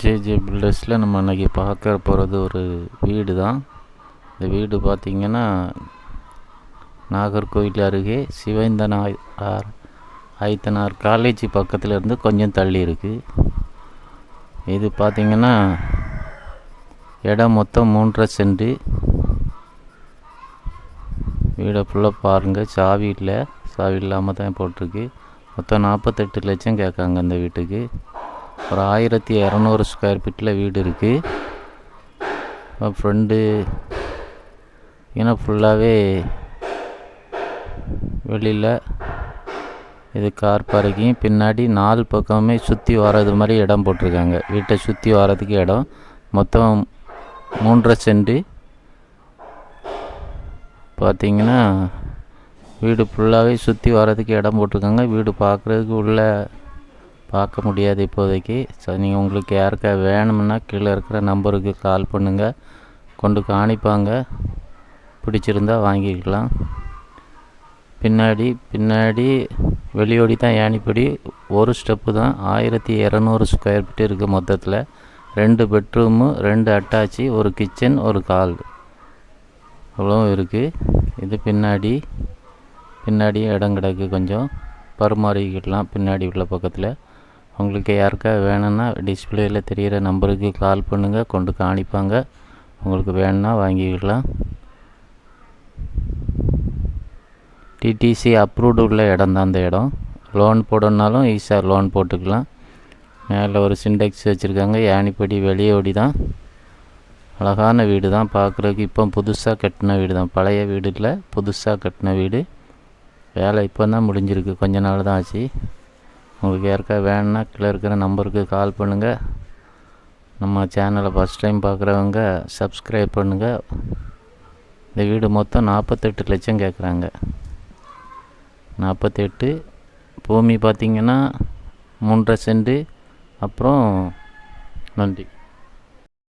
JJ பில்டர்ஸில் நம்ம இன்றைக்கி பார்க்க போகிறது ஒரு வீடு தான். இந்த வீடு பார்த்திங்கன்னா நாகர்கோவில் அருகே சிவைந்தனார் ஆயத்தனார் காலேஜ் பக்கத்தில் இருந்து கொஞ்சம் தள்ளி இருக்குது இது பார்த்திங்கன்னா இடம் மொத்தம் மூன்றரை சென்ட். வீடை ஃபுல்லாக பாருங்கள் சாவி இல்லை. சாவி இல்லாமல் தான் போட்டிருக்கு. மொத்தம் நாற்பத்தெட்டு லட்சம் கேட்காங்க அந்த வீட்டுக்கு. ஒரு ஆயிரத்தி இரநூறு ஸ்கொயர் ஃபீட்டில் வீடு இருக்குது ஃப்ரெண்டு ஏன்னா ஃபுல்லாகவே வெளியில் இது கார் பார்க்கிங் பின்னாடி நாலு பக்கமே சுற்றி வர்றது மாதிரி இடம் போட்டிருக்காங்க. வீட்டை சுற்றி வர்றதுக்கு இடம். மொத்தம் மூன்றரை செண்டு பார்த்தீங்கன்னா வீடு ஃபுல்லாகவே சுற்றி வர்றதுக்கு இடம் போட்டிருக்காங்க. வீடு பார்க்குறதுக்கு உள்ளே பார்க்க முடியாது இப்போதைக்கு. ஸோ நீங்கள் உங்களுக்கு யாருக்கா வேணும்னா கீழே இருக்கிற நம்பருக்கு கால் பண்ணுங்கள் கொண்டு காணிப்பாங்க. பிடிச்சிருந்தா வாங்கிக்கலாம். பின்னாடி பின்னாடி வெளியோடி தான் ஏணிப்படி ஒரு ஸ்டெப்பு தான். ஆயிரத்தி இரநூறு ஸ்கொயர் ஃபீட் இருக்குது மொத்தத்தில். ரெண்டு பெட்ரூமு ரெண்டு அட்டாச்சி ஒரு கிச்சன் ஒரு கால் இவ்வளவும் இருக்குது இது பின்னாடி பின்னாடி இடம் கிடக்கு கொஞ்சம். பரிமாறிக்கிடலாம் பின்னாடி உள்ள பக்கத்தில். உங்களுக்கு யாருக்கா வேணும்னா டிஸ்பிளேயில் தெரிகிற நம்பருக்கு கால் பண்ணுங்கள் கொண்டு காணிப்பாங்க. உங்களுக்கு வேணும்னா வாங்கிக்கலாம். டிடிசி அப்ரூவ்டு உள்ள இடம் தான் அந்த இடம். லோன் போடணுன்னாலும் ஈஸியாக லோன் போட்டுக்கலாம். மேலே ஒரு சிண்டெக்ஸ் வச்சுருக்காங்க. யானிப்படி வெளியோடி தான் அழகான வீடு தான் பார்க்குறதுக்கு இப்போ புதுசாக கட்டின வீடு தான். பழைய வீடு இல்லை புதுசாக கட்டின வீடு. வேலை இப்போ தான் முடிஞ்சிருக்கு. கொஞ்ச நாள் தான் ஆச்சு. உங்களுக்கு யாருக்கா வேணுன்னா கீழே இருக்கிற நம்பருக்கு கால் பண்ணுங்கள் நம்ம சேனலை ஃபஸ்ட் டைம் பார்க்குறவங்க சப்ஸ்கிரைப் பண்ணுங்கள் இந்த வீடு மொத்தம் நாற்பத்தெட்டு லட்சம் கேட்குறாங்க நாற்பத்தெட்டு பூமி பார்த்திங்கன்னா மூன்றரை சென்ட்டு அப்புறம் நன்றி